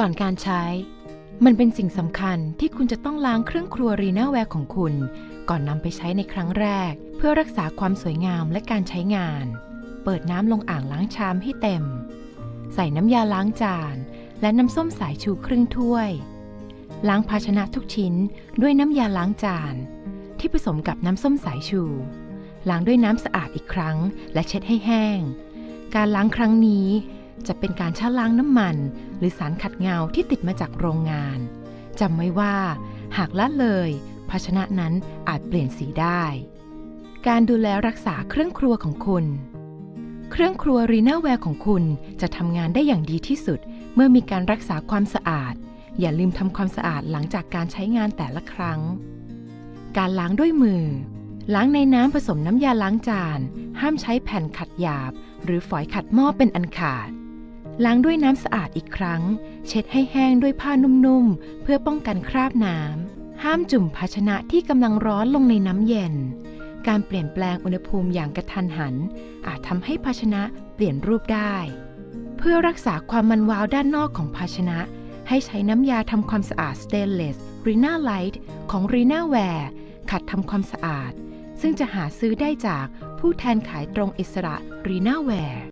ก่อนการใช้ มันเป็นสิ่งสำคัญที่คุณจะต้องล้างเครื่องครัวรีนาแวร์ของคุณ ก่อนนำไปใช้ในครั้งแรก เพื่อรักษาความสวยงามและการใช้งาน เปิดน้ำลงอ่างล้างชามให้เต็ม ใส่น้ำยาล้างจาน และน้ำส้มสายชูครึ่งถ้วย ล้างภาชนะทุกชิ้นด้วยน้ำยาล้างจาน ที่ผสมกับน้ำส้มสายชู ล้างด้วยน้ำสะอาดอีกครั้ง และเช็ดให้แห้ง การล้างครั้งนี้ จะเป็นการชะล้างน้ำมัน หรือสารขัดเงาที่ติดมาจากโรงงานจำไว้ว่า หากละเลย ภาชนะนั้นอาจเปลี่ยนสีได้ การดูแลรักษาเครื่องครัวของคุณ เครื่องครัวรีนาแวร์ของคุณจะทำงานได้อย่างดีที่สุด เมื่อมีการรักษาความสะอาด อย่าลืมทำความสะอาดหลังจากการใช้งานแต่ละครั้ง การล้างด้วยมือล้างในน้ำผสมน้ำยาล้างจาน ห้ามใช้แผ่นขัดหยาบ หรือฝอยขัดหม้อเป็นอันขาด ล้างด้วยน้ำสะอาดอีกครั้ง เช็ดให้แห้งด้วยผ้านุ่มๆ เพื่อป้องกันคราบน้ำ ห้ามจุ่มภาชนะที่กำลังร้อนลงในน้ำเย็น การเปลี่ยนแปลงอุณหภูมิอย่างกระทันหัน อาจทำให้ภาชนะเปลี่ยนรูปได้ เพื่อรักษาความมันวาวด้านนอกของภาชนะ ให้ใช้น้ำยาทำความสะอาด Stainless Rena Light ของ Rena Ware ขัดทำความสะอาด ซึ่งจะหาซื้อได้จากผู้แทนขายตรงอิสระ Rena Ware